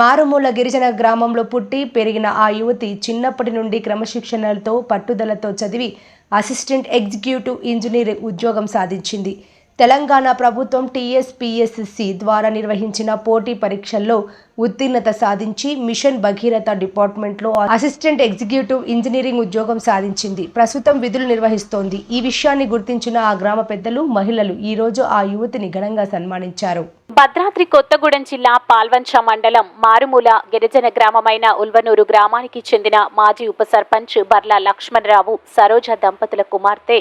మారుమూల గిరిజన గ్రామంలో పుట్టి పెరిగిన ఆ యువతి చిన్నప్పటి నుండి క్రమశిక్షణలతో పట్టుదలతో చదివి అసిస్టెంట్ ఎగ్జిక్యూటివ్ ఇంజనీర్ ఉద్యోగం సాధించింది. తెలంగాణ ప్రభుత్వం టీఎస్పీఎస్సి ద్వారా నిర్వహించిన పోటీ పరీక్షల్లో ఉత్తీర్ణత సాధించి మిషన్ భగీరథ డిపార్ట్మెంట్లో అసిస్టెంట్ ఎగ్జిక్యూటివ్ ఇంజనీరింగ్ ఉద్యోగం సాధించింది. ప్రస్తుతం విధులు నిర్వహిస్తోంది. ఈ విషయాన్ని గుర్తించిన ఆ గ్రామ పెద్దలు మహిళలు ఈరోజు ఆ యువతిని ఘనంగా సన్మానించారు. భద్రాద్రి కొత్తగూడెం జిల్లా పాల్వంచ మండలం మారుమూల గిరిజన గ్రామమైన ఉల్వనూరు గ్రామానికి చెందిన మాజీ ఉప సర్పంచ్ బర్లా లక్ష్మణరావు సరోజ దంపతుల కుమార్తె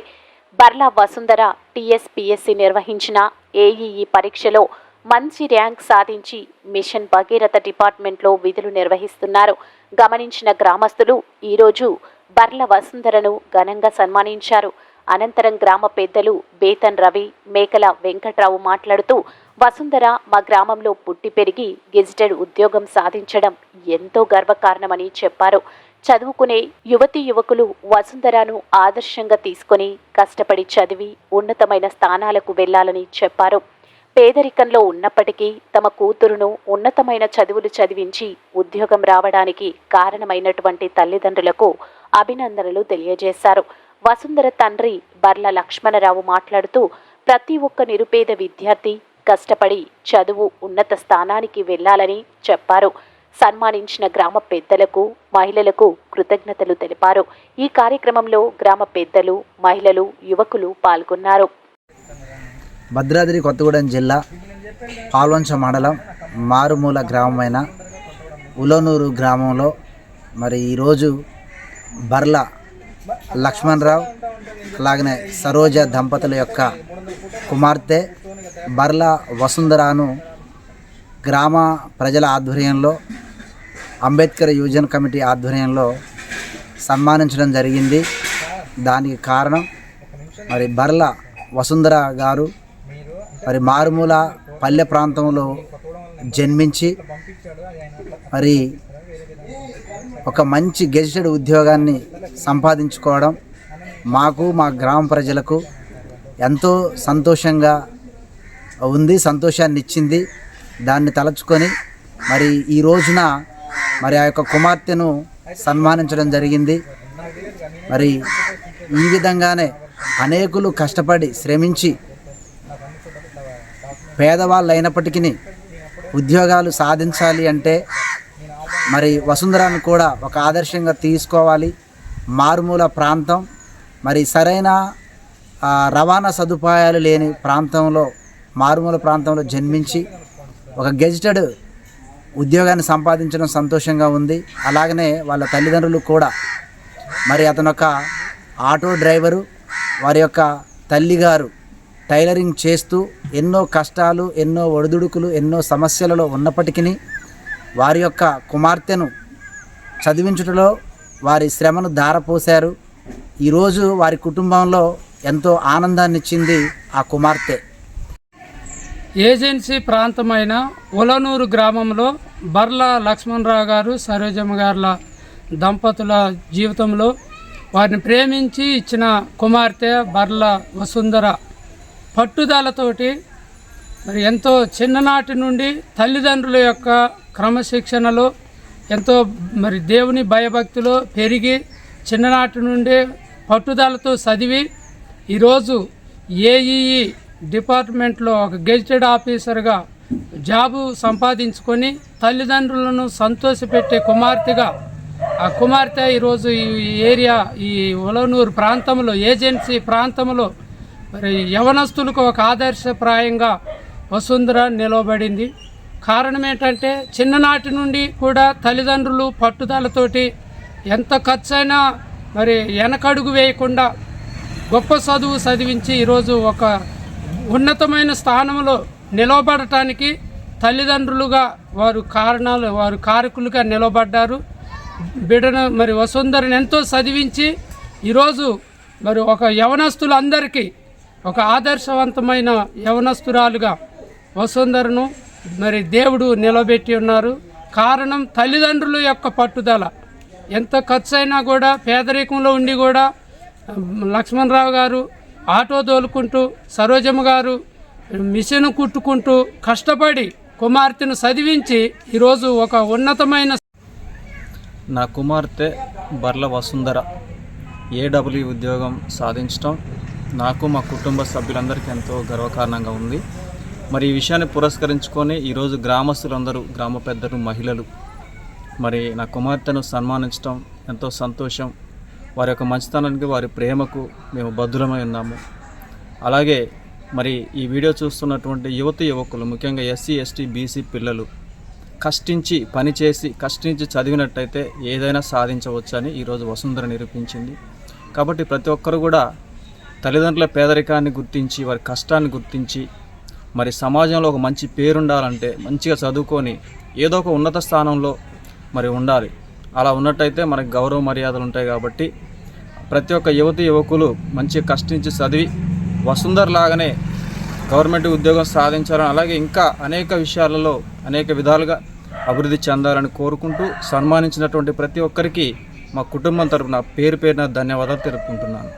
బర్లా వసుంధర టీఎస్పీఎస్సీ నిర్వహించిన ఏఈఈ పరీక్షలో మంచి ర్యాంక్ సాధించి మిషన్ భగీరథ డిపార్ట్మెంట్లో విధులు నిర్వహిస్తున్నారు. గమనించిన గ్రామస్తులు ఈరోజు బర్ల వసుంధరను ఘనంగా సన్మానించారు. అనంతరం గ్రామ పెద్దలు బేతన్ రవి మేకల వెంకట్రావు మాట్లాడుతూ వసుంధర మా గ్రామంలో పుట్టి పెరిగి గెజిటెడ్ ఉద్యోగం సాధించడం ఎంతో గర్వకారణమని చెప్పారు. చదువుకునే యువతి యువకులు వసుంధరను ఆదర్శంగా తీసుకొని కష్టపడి చదివి ఉన్నతమైన స్థానాలకు వెళ్ళాలని చెప్పారు. పేదరికంలో ఉన్నప్పటికీ తమ కూతురును ఉన్నతమైన చదువులు చదివించి ఉద్యోగం రావడానికి కారణమైనటువంటి తల్లిదండ్రులకు అభినందనలు తెలియజేశారు. వసుంధర తండ్రి బర్ల లక్ష్మణరావు మాట్లాడుతూ ప్రతి ఒక్క నిరుపేద విద్యార్థి కష్టపడి చదువు ఉన్నత స్థానానికి వెళ్ళాలని చెప్పారు. సన్మానించిన గ్రామ పెద్దలకు మహిళలకు కృతజ్ఞతలు తెలిపారు. ఈ కార్యక్రమంలో గ్రామ పెద్దలు మహిళలు యువకులు పాల్గొన్నారు. భద్రాద్రి కొత్తగూడెం జిల్లా పాల్వంచ మండలం మారుమూల గ్రామమైన ఉలోనూరు గ్రామంలో మరి ఈరోజు బర్ల లక్ష్మణరావు అలాగనే సరోజ దంపతుల యొక్క కుమార్తె బర్ల వసుంధరాను గ్రామ ప్రజల ఆధ్వర్యంలో అంబేద్కర్ యువజన కమిటీ ఆధ్వర్యంలో సన్మానించడం జరిగింది. దానికి కారణం మరి బర్ల వసుంధర గారు మరి మారుమూల పల్లె ప్రాంతంలో జన్మించి మరి ఒక మంచి గెజిటెడ్ ఉద్యోగాన్ని సంపాదించుకోవడం మాకు మా గ్రామ ప్రజలకు ఎంతో సంతోషంగా ఉంది సంతోషాన్ని ఇచ్చింది దాన్ని తలచుకొని మరి ఈ రోజున మరి ఆ యొక్క కుమార్తెను సన్మానించడం జరిగింది. మరి ఈ విధంగానే అనేకులు కష్టపడి శ్రమించి పేదవాళ్ళు అయినప్పటికీ ఉద్యోగాలు సాధించాలి అంటే మరి వసుంధరాను కూడా ఒక ఆదర్శంగా తీసుకోవాలి. మారుమూల ప్రాంతం మరి సరైన రవాణా సదుపాయాలు లేని ప్రాంతంలో మారుమూల ప్రాంతంలో జన్మించి ఒక గెజిటెడ్ ఉద్యోగాన్ని సంపాదించడం సంతోషంగా ఉంది. అలాగనే వాళ్ళ తల్లిదండ్రులు కూడా. మరి అతను ఒక ఆటో డ్రైవరు వారి యొక్క తల్లిగారు టైలరింగ్ చేస్తూ ఎన్నో కష్టాలు ఎన్నో ఒడిదుడుకులు ఎన్నో సమస్యలలో ఉన్నప్పటికీ వారి యొక్క కుమార్తెను చదివించుటలో వారి శ్రమను ధారపోశారు. ఈరోజు వారి కుటుంబంలో ఎంతో ఆనందాన్ని ఇచ్చింది ఆ కుమార్తె. ఏజెన్సీ ప్రాంతమైన ఉలనూరు గ్రామంలో బర్ల లక్ష్మణరావు గారు సరోజమ్మ గారుల దంపతుల జీవితంలో వారిని ప్రేమించి ఇచ్చిన కుమార్తె బర్ల వసుంధర పట్టుదలతోటి మరి ఎంతో చిన్ననాటి నుండి తల్లిదండ్రుల యొక్క క్రమశిక్షణలో ఎంతో మరి దేవుని భయభక్తిలో పెరిగి చిన్ననాటి నుండి పట్టుదలతో చదివి ఈరోజు ఏఈఈ డిపార్ట్మెంట్లో ఒక గెజిటెడ్ ఆఫీసర్గా జాబు సంపాదించుకొని తల్లిదండ్రులను సంతోషపెట్టే కుమార్తెగా ఆ కుమార్తె ఈరోజు ఈ ఏరియా ఈ ఉలనూరు ప్రాంతంలో ఏజెన్సీ ప్రాంతంలో మరి యవనస్తులకు ఒక ఆదర్శప్రాయంగా వసుంధర నిలవబడింది. కారణం ఏంటంటే చిన్ననాటి నుండి కూడా తల్లిదండ్రులు పట్టుదలతోటి ఎంత ఖర్చైనా మరి వెనకడుగు వేయకుండా గొప్ప చదువు చదివించి ఈరోజు ఒక ఉన్నతమైన స్థానంలో నిలవబడటానికి తల్లిదండ్రులుగా వారు కారణాలు వారు కారకులుగా నిలబడ్డారు. బిడ్డను మరి వసుంధరని ఎంతో చదివించి ఈరోజు మరి ఒక యవనస్తులందరికీ ఒక ఆదర్శవంతమైన యవనస్తురాలుగా వసుంధరను మరి దేవుడు నిలబెట్టి ఉన్నారు. కారణం తల్లిదండ్రుల యొక్క పట్టుదల. ఎంత ఖర్చు అయినా కూడా పేదరికంలో ఉండి కూడా లక్ష్మణరావు గారు ఆటో తోలుకుంటూ సరోజమ్మ గారు మిషన్ కుట్టుకుంటూ కష్టపడి కుమార్తెను చదివించి ఈరోజు ఒక ఉన్నతమైన నా కుమార్తె బర్ల వసుంధర ఏడబ్ల్యూ ఉద్యోగం సాధించడం నాకు మా కుటుంబ సభ్యులందరికీ ఎంతో గర్వకారణంగా ఉంది. మరి ఈ విషయాన్ని పురస్కరించుకొని ఈరోజు గ్రామస్తులందరూ గ్రామ పెద్దలు మహిళలు మరి నా కుమార్తెను సన్మానించడం ఎంతో సంతోషం. వారి యొక్క మంచితనానికి వారి ప్రేమకు మేము బద్దులమై ఉన్నాము. అలాగే మరి ఈ వీడియో చూస్తున్నటువంటి యువతి యువకులు ముఖ్యంగా ఎస్సీ ఎస్టీ బీసీ పిల్లలు కష్టించి పనిచేసి కష్టించి చదివినట్టయితే ఏదైనా సాధించవచ్చని ఈరోజు వసుంధర నిరూపించింది. కాబట్టి ప్రతి ఒక్కరు కూడా తల్లిదండ్రుల పేదరికాన్ని గుర్తించి వారి కష్టాన్ని గుర్తించి మరి సమాజంలో ఒక మంచి పేరుండాలంటే మంచిగా చదువుకొని ఏదో ఒక ఉన్నత స్థానంలో మరి ఉండాలి. అలా ఉన్నట్టయితే మనకి గౌరవ మర్యాదలు ఉంటాయి కాబట్టి ప్రతి ఒక్క యువతి యువకులు మంచిగా కష్టించి చదివి వసుంధర లాగానే గవర్నమెంట్ ఉద్యోగం సాధించాలని అలాగే ఇంకా అనేక విషయాలలో అనేక విధాలుగా అభివృద్ధి చెందాలని కోరుకుంటూ సన్మానించినటువంటి ప్రతి ఒక్కరికి మా కుటుంబం తరపున పేరు పేరున ధన్యవాదాలు తెలుపుకుంటున్నాను.